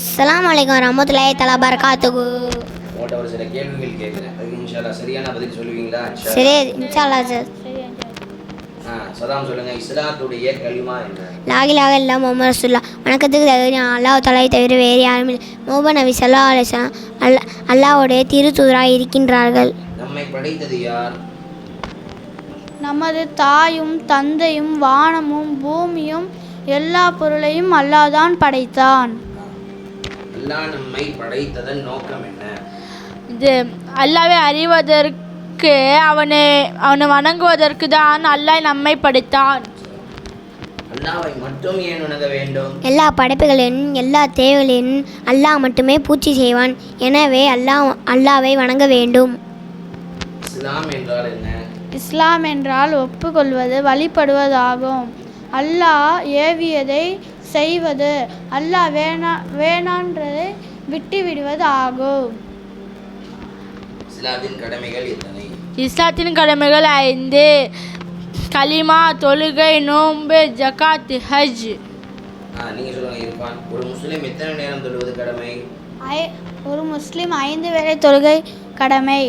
அஸ்ஸலாமு அலைக்கும் வரமத்துல்லாஹி தலா பரகாத்துகு உங்கள்கிட்ட ஒரு சில கேள்விகள் கேட்குறேன் அதுக்கு இன்ஷால்லா சரியான பதில் சொல்லுவீங்களா? இன்ஷா சரி இன்ஷால்லா சார். ஆ சதாம் சொல்லுங்க. இஸ்லாத்துடைய கலிமா என்ன? லாகிலாக இல்லா முகமது ரசுல்லா வணக்கத்துக்கு தகுதி அல்லாஹ் தலை தவிர வேறு யாரும் இல்லை முகமது நபி சல்லா அலிஸ்லாம் அல்லா அல்லாஹ்வுடைய திருத்தூதராக இருக்கின்றார்கள். நம்மை படைத்தது யார்? நமது தாயும் தந்தையும் வானமும் பூமியும் எல்லா பொருளையும் அல்லாதான் படைத்தான். அல்லாஹ் நம்மை படைத்ததன் நோக்கம் என்ன? இது அல்லாவை அறிவதற்கு அவனை அவனை வணங்குவதற்கு தான் அல்லாஹ் நம்மை படைத்தான். அல்லாஹ்வை மட்டும் ஏன் உணர வேண்டும்? எல்லா படைப்புகளின் எல்லா தேவைகளின் அல்லாஹ் மட்டுமே பூர்த்தி செய்வான். எனவே அல்லாஹ் அல்லாவை வணங்க வேண்டும். இஸ்லாம் என்றால் என்ன? இஸ்லாம் என்றால் ஒப்புக்கொள்வது வழிபடுவதாகும். அல்லாஹ் ஏவியதை செய்வது. அல்லாஹ் வேணா வேணான்றதை விட்டு விடுவது ஆகும். இஸ்லாத்தின் கடமைகள் எத்தனை? இஸ்லாத்தின் கடமைகள் ஐந்து. கலிமா தொழுகை நோன்பு ஜகாத் ஹஜ். நீங்கள் இருப்பான் ஒரு முஸ்லீம் எத்தனை நேரம் தொழுவது கடமை? ஐ ஒரு முஸ்லிம் ஐந்து வேளை தொழுகை கடமை.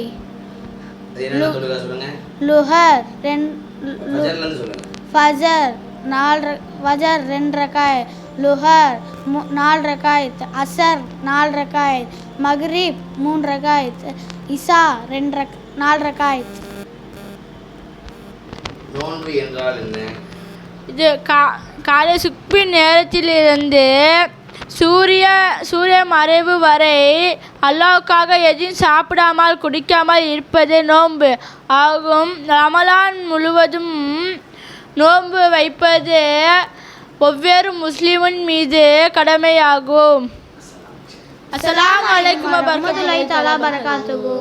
லுஹர் சொல்லுங்க. ஃபஜர் நாலு ஃபஜர் ரெண்டு ரக்காய். லுஹர் மூ நாலு ரக்காயத் அசர் நாலு ரக்காயத் மக்ரிப் மூணு ரக்காயத் இசா ரெண்டு ரக் நாலு ரக்காயத் நோன்பு என்றால் என்ன? இது கா காலை சுப்பி நேரத்திலிருந்து சூரிய சூரிய மறைவு வரை அல்லாவுக்காக எதையும் சாப்பிடாமல் குடிக்காமல் இருப்பது நோன்பு ஆகும். ரமலான் முழுவதும் நோன்பு வைப்பது ஒவ்வொரு முஸ்லிமின் மீது கடமையாகும். அஸ்ஸலாமு அலைக்கும் வரஹ்மத்துல்லாஹி தலா பரகாத்துகு